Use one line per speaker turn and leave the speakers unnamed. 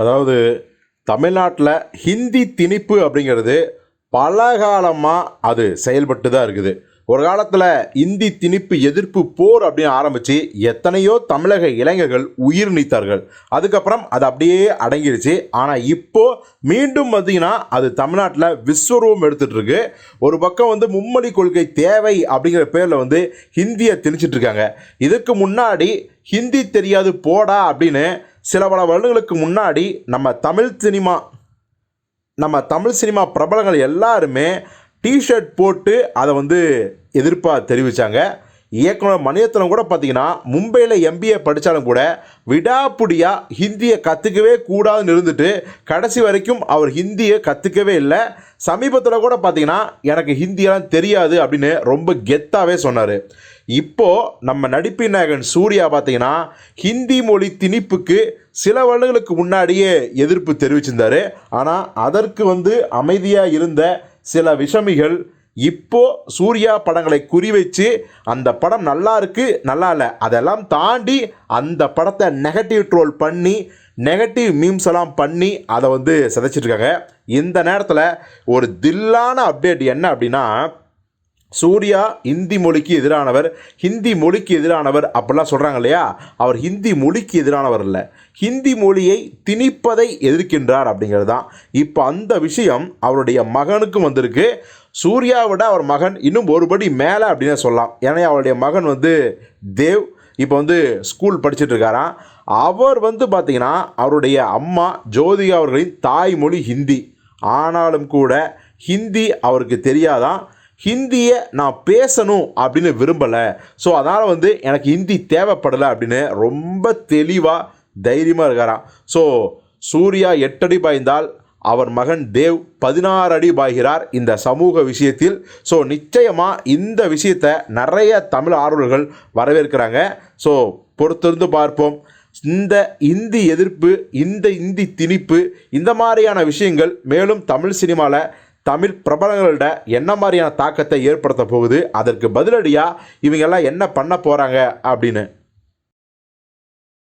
அதாவது தமிழ்நாட்டில் ஹிந்தி திணிப்பு அப்படிங்கிறது பல காலமாக அது செயல்பட்டு தான் இருக்குது. ஒரு காலத்தில் இந்தி திணிப்பு எதிர்ப்பு போர் அப்படின்னு ஆரம்பித்து எத்தனையோ தமிழக இளைஞர்கள் உயிர் நீத்தார்கள். அதுக்கப்புறம் அது அப்படியே அடங்கிருச்சு. ஆனால் இப்போது மீண்டும் பார்த்தீங்கன்னா அது தமிழ்நாட்டில் விஸ்வரூபம் எடுத்துகிட்ருக்கு ஒரு பக்கம் வந்து மும்மொழி கொள்கை தேவை அப்படிங்கிற பேரில் வந்து ஹிந்தியை திணிச்சிட்டு இருக்காங்க. இதுக்கு முன்னாடி ஹிந்தி தெரியாது போடா அப்படின்னு சில பல வருடங்களுக்கு முன்னாடி நம்ம தமிழ் சினிமா நம்ம தமிழ் சினிமா பிரபலங்கள் எல்லாருமே டிஷர்ட் போட்டு அதை வந்து எதிர்ப்பாக தெரிவித்தாங்க இயக்குனர் மணியத்தனம் கூட பார்த்தீங்கன்னா மும்பையில் எம்பிஏ படித்தாலும் கூட விடாப்புடியாக ஹிந்தியை கற்றுக்கவே கூடாதுன்னு இருந்துட்டு கடைசி வரைக்கும் அவர் ஹிந்தியை கற்றுக்கவே இல்லை. சமீபத்தில் கூட பார்த்தீங்கன்னா எனக்கு ஹிந்தியெல்லாம் தெரியாது அப்படின்னு ரொம்ப கெத்தாகவே சொன்னார். இப்போது நம்ம நடிப்பின் நாயகன் சூர்யா பார்த்தீங்கன்னா ஹிந்தி மொழி திணிப்புக்கு சில வருடங்களுக்கு முன்னாடியே எதிர்ப்பு தெரிவிச்சிருந்தார். ஆனால் அதற்கு வந்து அமைதியாக இருந்த சில விஷமிகள் இப்போ சூர்யா படங்களை குறிவைச்சு அந்த படம் நல்லா இருக்குது நல்லா இல்லை அதெல்லாம் தாண்டி அந்த படத்தை நெகட்டிவ் ட்ரோல் பண்ணி நெகட்டிவ் மீம்ஸ் எல்லாம் பண்ணி அதை வந்து சிதைச்சிட்டு இருக்காங்க. இந்த நேரத்தில் ஒரு தில்லான அப்டேட் என்ன அப்படின்னா சூர்யா இந்தி மொழிக்கு எதிரானவர் ஹிந்தி மொழிக்கு எதிரானவர் அப்படிலாம் சொல்கிறாங்க இல்லையா? அவர் ஹிந்தி மொழிக்கு எதிரானவர் இல்லை ஹிந்தி மொழியை திணிப்பதை எதிர்க்கின்றார் அப்படிங்கிறது தான். இப்போ அந்த விஷயம் அவருடைய மகனுக்கும் வந்திருக்கு. சூர்யாவிட அவர் மகன் இன்னும் ஒருபடி மேலே அப்படின்னு சொல்லலாம். ஏன்னா அவருடைய மகன் வந்து தேவ். இப்போ வந்து ஸ்கூல் படிச்சுட்டு இருக்காராம். அவர் வந்து பார்த்தீங்கன்னா அவருடைய அம்மா ஜோதிகா அவர்களின் தாய்மொழி ஹிந்தி. ஆனாலும் கூட ஹிந்தி அவருக்கு தெரியாதான் ஹிந்தியை நான் பேசணும் அப்படின்னு விரும்பலை. ஸோ அதனால் வந்து எனக்கு ஹிந்தி தேவைப்படலை அப்படின்னு ரொம்ப தெளிவாக தைரியமாக இருக்காராம். ஸோ சூர்யா எட்டடி பாய்ந்தால் அவர் மகன் தேவ் பதினாறு அடி பாய்கிறார் இந்த சமூக விஷயத்தில். ஸோ நிச்சயமாக இந்த விஷயத்தை நிறைய தமிழ் ஆர்வலர்கள் வரவேற்கிறாங்க. ஸோ பொறுத்திருந்து பார்ப்போம். இந்த இந்தி எதிர்ப்பு இந்த இந்தி திணிப்பு இந்த மாதிரியான விஷயங்கள் மேலும் தமிழ் சினிமாவில் தமிழ் பிரபலங்கள்ட என்ன மாதிரியான தாக்கத்தை ஏற்படுத்த போகுது? அதற்கு பதிலடியாக இவங்கெல்லாம் என்ன பண்ண போகிறாங்க அப்படின்னு